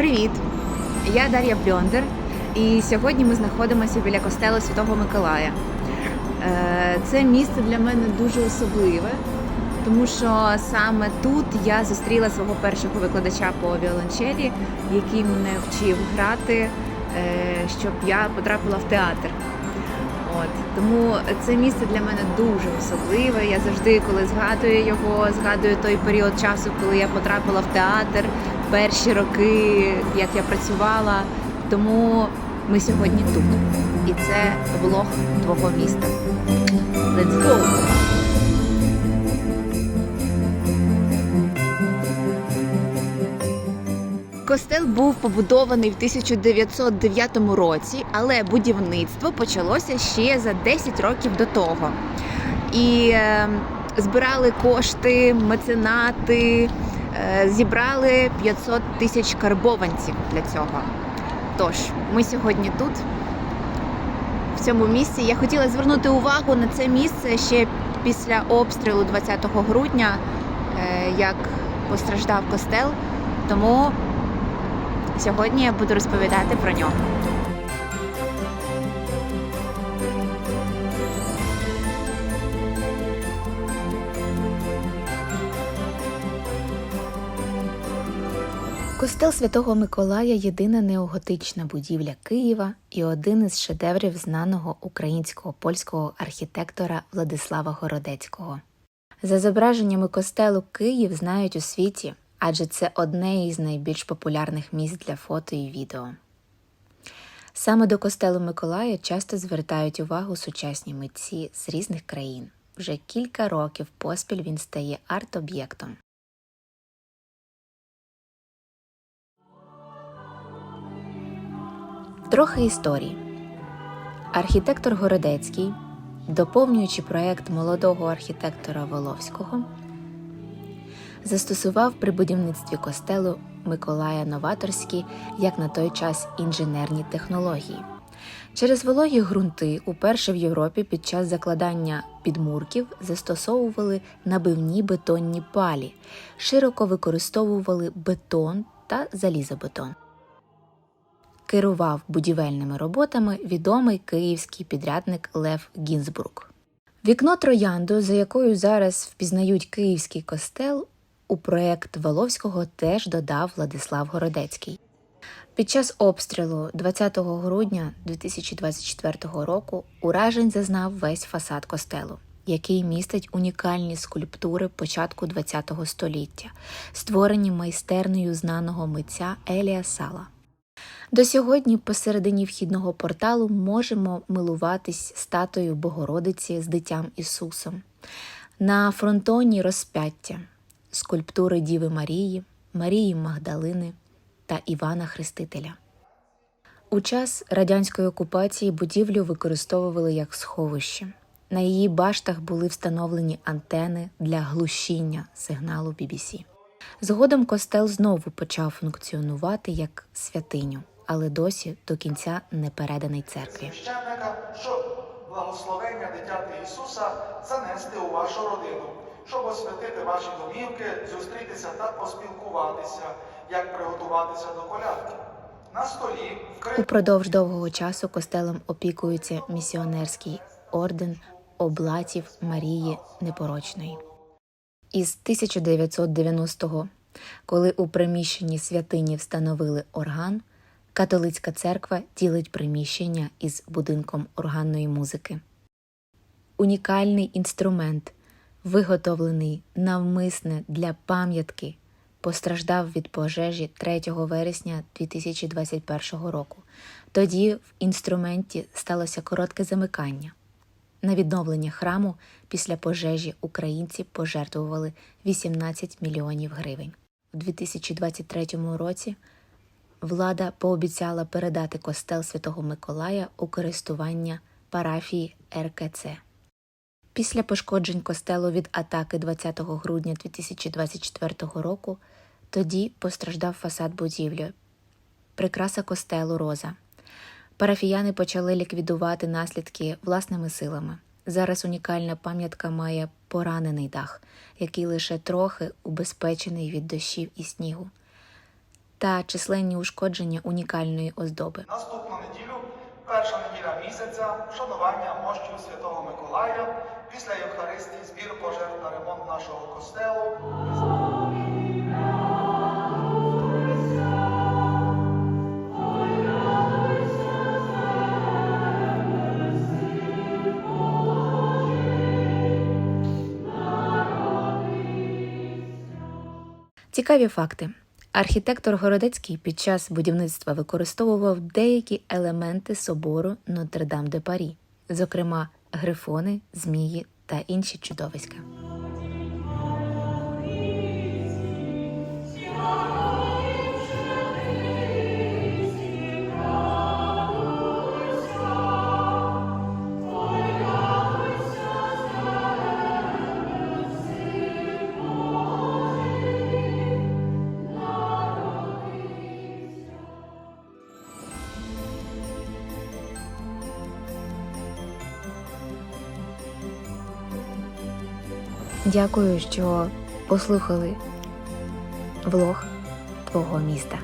Привіт! Я Дар'я Бльондер, і сьогодні ми знаходимося біля костелу Святого Миколая. Е, Це місце для мене дуже особливе, тому що саме тут я зустріла свого першого викладача по віолончелі, який мене вчив грати, е, щоб я потрапила в театр. От тому це місце для мене дуже особливе. Я завжди, коли згадую його, згадую той період часу, коли я потрапила в театр, перші роки, як я працювала. Тому ми сьогодні тут. І це влог твого міста. Let's go! Костел був побудований в 1909 році, але будівництво почалося ще за 10 років до того. І е, збирали кошти, меценати, зібрали 500 тисяч карбованців для цього. Тож, ми сьогодні тут, в цьому місці. Я хотіла звернути увагу на це місце ще після обстрілу 20 грудня, е, як постраждав костел. Тому Сьогодні я буду розповідати про нього. Костел Святого Миколая єдина неоготична будівля Києва і один із шедеврів знаного українського польського архітектора Владислава Городецького. За зображеннями костелу Київ знають у світі, адже це одне із найбільш популярних місць для фото і відео. Саме до костелу Миколая часто звертають увагу сучасні митці з різних країн. Вже кілька років поспіль він стає арт-об'єктом. Трохи історії. Архітектор Городецький, доповнюючи проект молодого архітектора Воловського, застосував при будівництві костелу Миколая новаторські, як на той час інженерні технології. Через вологі ґрунти уперше в Європі під час закладання підмурків застосовували набивні бетонні палі, широко використовували бетон та залізобетон. Керував будівельними роботами відомий київський підрядник Лев Гінзбрук. Вікно троянду, за якою зараз впізнають київський костел, у проєкт Воловського теж додав Владислав Городецький. Під час обстрілу 20 грудня 2024 року уражень зазнав весь фасад костелу, який містить унікальні скульптури початку ХХ століття, створені майстернею знаного митця Елія Сала. До сьогодні посередині вхідного порталу можемо милуватись статою Богородиці з дитям Ісусом. На фронтоні розп'яття, скульптури Діви Марії, Марії Магдалини та Івана Хрестителя. У час радянської окупації будівлю використовували як сховище. На її баштах були встановлені антени для глушіння сигналу BBC. Згодом костел знову почав функціонувати як святиню, але досі до кінця не переданий церкві. священника, щоб благословення дитяти Ісуса занести у вашу родину, щоб освятити ваші домівки, зустрітися та поспілкуватися, як приготуватися до колядки. На столі Упродовж довгого часу костелом опікується місіонерський орден облатів Марії Непорочної. Із 1990-го, коли у приміщенні святині встановили орган, католицька церква ділить приміщення із будинком органної музики. Унікальний інструмент, виготовлений навмисне для пам'ятки, постраждав від пожежі 3 вересня 2021 року. Тоді в інструменті сталося коротке замикання. На відновлення храму після пожежі українці пожертвували 18 мільйонів гривень. У 2023 році влада пообіцяла передати костел Святого Миколая у користування парафії РКЦ. Після пошкоджень костелу від атаки 20 грудня 2024 року тоді постраждав фасад будівлі, прикраса костелу Роза. Парафіяни почали ліквідувати наслідки власними силами. Зараз унікальна пам'ятка має поранений дах, який лише трохи убезпечений від дощів і снігу. та численні ушкодження унікальної оздоби. Наступну неділю, перша неділя місяця, вшанування мощів Святого Миколая, після Євхаристії збір пожертв на ремонт нашого костелу. Цікаві факти. Архітектор Городецький під час будівництва використовував деякі елементи собору Нотр-Дам де Парі, зокрема грифони, змії та інші чудовиська. Дякую, що послухали влог твого міста.